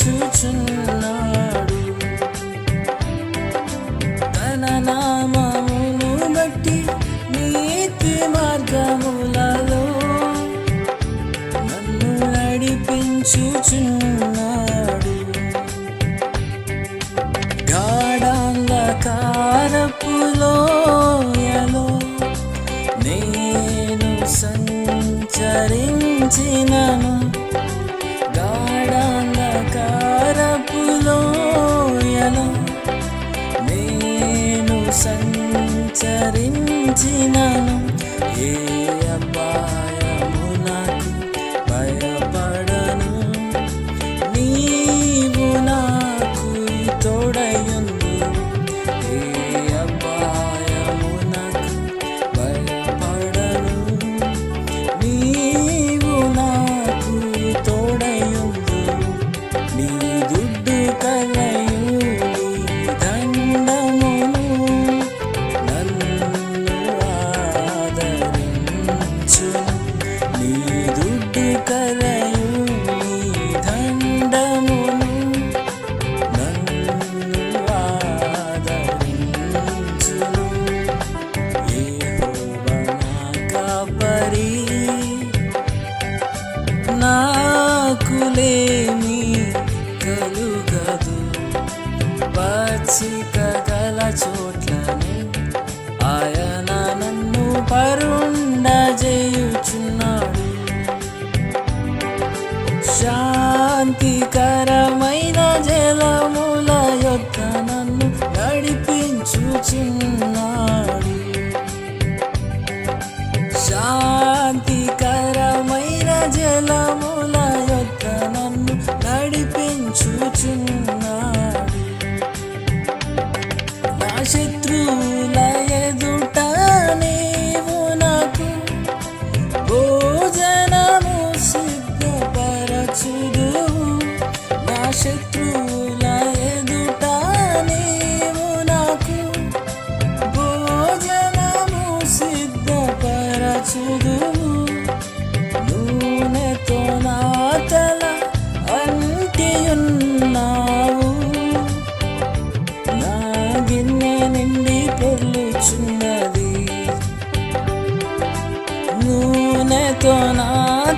చూచున్నాడు. తన నామమును బట్టి నీతి మార్గములలో నన్ను నడిపించుచున్నాడు. గాఢాంగకారపులో కాచిక గల చోట్లనే ఆయన నన్ను పరుండ చేయుచున్నాడు శాంతికరమైన జలముల యొక్క నన్ను నడిపించుచున్నా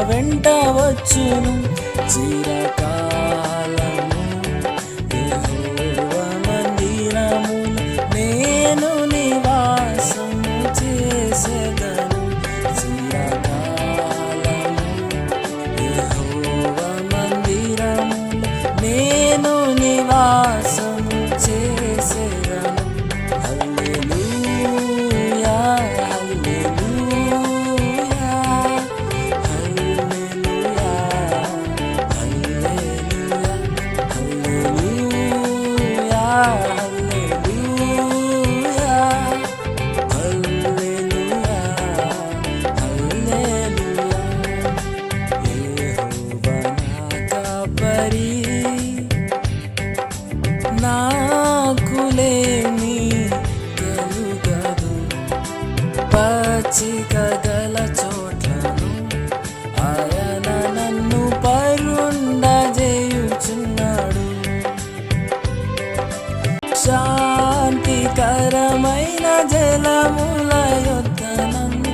వెంట వచ్చును. చిరకాలం దారి నాకులేమి నన్ను పరుండ చేయుచున్నాడు శాంతికరమైన జలముల యొద్ద నన్ను